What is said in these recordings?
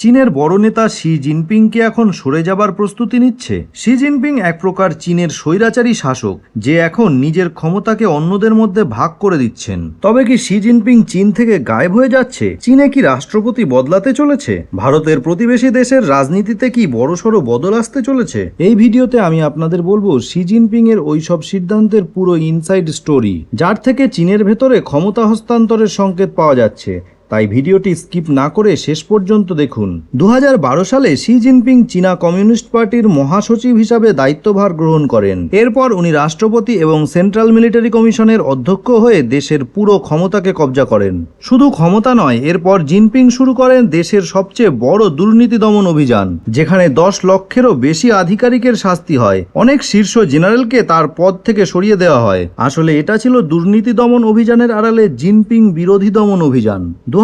চীনের বড় নেতা শি জিনপিংকে এখন সরে যাবার প্রস্তুতি নিচ্ছে। শি জিনপিং এক প্রকার চীনের স্বৈরাচারী শাসক, যে এখন নিজের ক্ষমতাকে অন্যদের মধ্যে ভাগ করে দিচ্ছেন। তবে কি শি জিনপিং চীন থেকে গায়েব হয়ে যাচ্ছে? চীনে কি রাষ্ট্রপতি বদলাতে চলেছে? ভারতের প্রতিবেশী দেশের রাজনীতিতে কি বড়সড় বদল আসতে চলেছে? এই ভিডিওতে আমি আপনাদের বলব, শি জিনপিং এর ওই সব সিদ্ধান্তের পুরো ইনসাইড স্টোরি, যার থেকে চীনের ভেতরে ক্ষমতা হস্তান্তরের সংকেত পাওয়া যাচ্ছে। তাই ভিডিওটি স্কিপ না করে শেষ পর্যন্ত দেখুন। দু হাজার বারো সালে শি জিনপিং চীনা কমিউনিস্ট পার্টির মহাসচিব হিসাবে দায়িত্বভার গ্রহণ করেন। এরপর উনি রাষ্ট্রপতি এবং সেন্ট্রাল মিলিটারি কমিশনের অধ্যক্ষ হয়ে দেশের পুরো ক্ষমতাকে কবজা করেন। শুধু ক্ষমতা নয়, এরপর জিনপিং শুরু করেন দেশের সবচেয়ে বড় দুর্নীতি দমন অভিযান, যেখানে দশ লক্ষেরও বেশি আধিকারিকের শাস্তি হয়। অনেক শীর্ষ জেনারেলকে তার পদ থেকে সরিয়ে দেওয়া হয়। আসলে এটা ছিল দুর্নীতি দমন অভিযানের আড়ালে জিনপিং বিরোধী দমন অভিযান। দু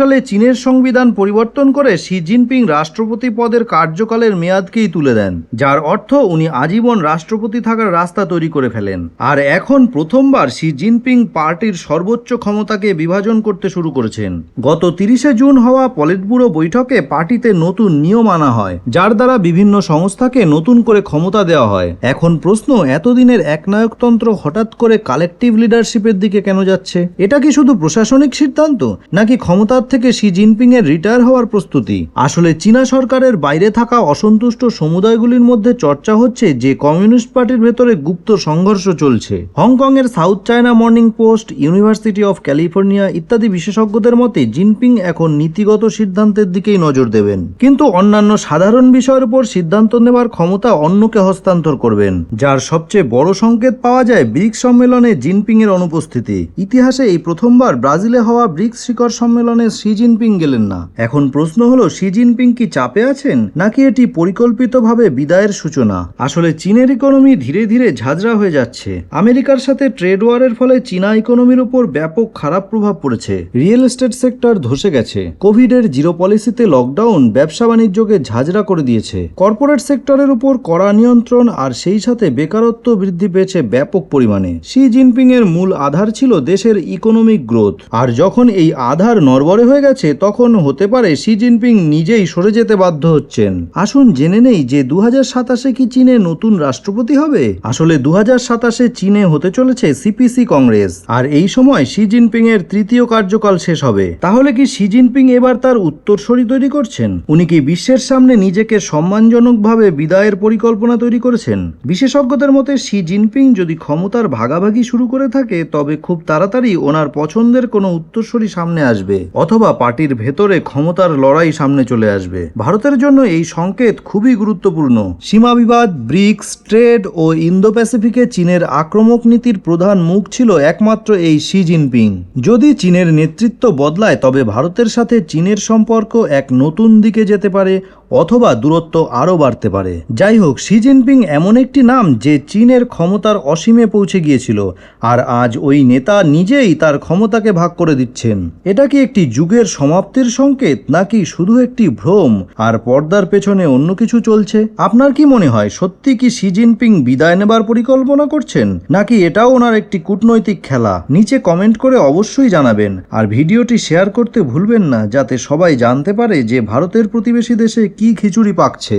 সালে চীনের সংবিধান পরিবর্তন করে শি জিনপিং রাষ্ট্রপতি পদের কার্যকালের মেয়াদকেই তুলে দেন, যার অর্থ উনি আজীবন রাষ্ট্রপতি থাকার রাস্তা তৈরি করে ফেলেন। আর এখন প্রথমবার শি জিনপিং পার্টির সর্বোচ্চ ক্ষমতাকে বিভাজন করতে শুরু করেছেন। গত তিরিশে জুন হওয়া পলিটব্যুরো বৈঠকে পার্টিতে নতুন নিয়ম আনা হয়, যার দ্বারা বিভিন্ন সংস্থাকে নতুন করে ক্ষমতা দেওয়া হয়। এখন প্রশ্ন, এতদিনের একনায়কতন্ত্র হঠাৎ করে কালেকটিভ লিডারশিপের দিকে কেন যাচ্ছে? এটা কি শুধু প্রশাসনিক সিদ্ধান্ত? নাকি ক্ষমতার থেকে শি জিনপিং এর রিটায়ার হওয়ার প্রস্তুতি? আসলে চীনা সরকারের বাইরে থাকা অসন্তুষ্ট সমুদায়গুলির মধ্যে চর্চা হচ্ছে যে কমিউনিস্ট পার্টির ভেতরে গুপ্ত সংঘর্ষ চলছে। হংকং এর South China Morning Post, University of California ইত্যাদি বিশেষজ্ঞদের মতে জিনপিং এখন নীতিগত সিদ্ধান্তের দিকেই নজর দেবেন। কিন্তু অন্যান্য সাধারণ বিষয়ের উপর সিদ্ধান্ত নেওয়ার ক্ষমতা অন্যকে হস্তান্তর করবেন। যার সবচেয়ে বড় সংকেত পাওয়া যায় ব্রিক্স সম্মেলনে জিনপিং এর অনুপস্থিতি। ইতিহাসে এই প্রথমবার ব্রাজিলে হওয়া ব্রিক্স শিখর সম্মেলনে শি জিনপিং গেলেন না। এখন প্রশ্ন হলো, শি জিনপিং কি চাপে আছেন, নাকি এটি পরিকল্পিতভাবে বিদায়ের সূচনা? আসলে চীনের ইকোনমি ধীরে ধীরে ঝাঁঝরা হয়ে যাচ্ছে। আমেরিকার সাথে ট্রেড ওয়ারের ফলে চীনা ইকোনমির উপর ব্যাপক খারাপ প্রভাব পড়েছে। রিয়েল এস্টেট সেক্টর ধসে গেছে। কোভিডের জিরো পলিসিতে লকডাউন, ব্যবসা বাণিজ্যকে ঝাঁঝরা করে দিয়েছে। কর্পোরেট সেক্টরের উপর কড়া নিয়ন্ত্রণ আর সেই সাথে বেকারত্ব বৃদ্ধি পেয়েছে ব্যাপক পরিমাণে। শি জিনপিং এর মূল আধার ছিল দেশের ইকোনমিক গ্রোথ। আর যখন এই আধার নরবরে হয়ে গেছে, তখন হতে পারে শি জিনপিং নিজেই সরে যেতে বাধ্য হচ্ছেন। আসুন জেনে নেই যে দু কি চীনে নতুন রাষ্ট্রপতি হবে? আসলে দু চীনে হতে চলেছে সিপিসি কংগ্রেস, আর এই সময় শি জিনপিং এর তৃতীয় কার্যকাল শেষ হবে। তাহলে কি শি জিনপিং এবার তার উত্তরসূরি তৈরি করছেন? উনি কি বিশ্বের সামনে নিজেকে সম্মানজনকভাবে বিদায়ের পরিকল্পনা তৈরি করেছেন? বিশেষজ্ঞদের মতে, শি জিনপিং যদি ক্ষমতার ভাগাভাগি শুরু করে থাকে, তবে খুব তাড়াতাড়ি ওনার পছন্দের কোনো উত্তরসূরি সামনে আসবে, অথবা পার্টির ভেতরে ক্ষমতার লড়াই সামনে চলে আসবে। ভারতের জন্য এই সংকেত খুবই গুরুত্বপূর্ণ। সীমা বিবাদ ব্রিক্স, ট্রেড ও ইন্দো প্যাসিফিকে চীনের আক্রমক নীতির প্রধান মুখ ছিল একমাত্র এই শি জিনপিং। যদি চীনের নেতৃত্ব বদলায়, তবে ভারতের সাথে চীনের সম্পর্ক এক নতুন দিকে যেতে পারে অথবা দূরত্ব আরও বাড়তে পারে। যাই হোক শি জিনপিং এমন একটি নাম যে চীনের ক্ষমতার অসীমে পৌঁছে গিয়েছিল, আর আজ ওই নেতা নিজেই তার ক্ষমতাকে ভাগ করে দিচ্ছেন। এটা কি একটি যুগের সমাপ্তির সংকেত, নাকি শুধু একটি ভ্রম, আর পর্দার পেছনে অন্য কিছু চলছে? আপনার কি মনে হয়, সত্যি কি শি জিনপিং বিদায় নেবার পরিকল্পনা করছেন, নাকি এটাও ওনার একটি কূটনৈতিক খেলা? নিচে কমেন্ট করে অবশ্যই জানাবেন, আর ভিডিওটি শেয়ার করতে ভুলবেন না, যাতে সবাই জানতে পারে যে ভারতের প্রতিবেশী দেশে কি খিচুড়ি পাকছে?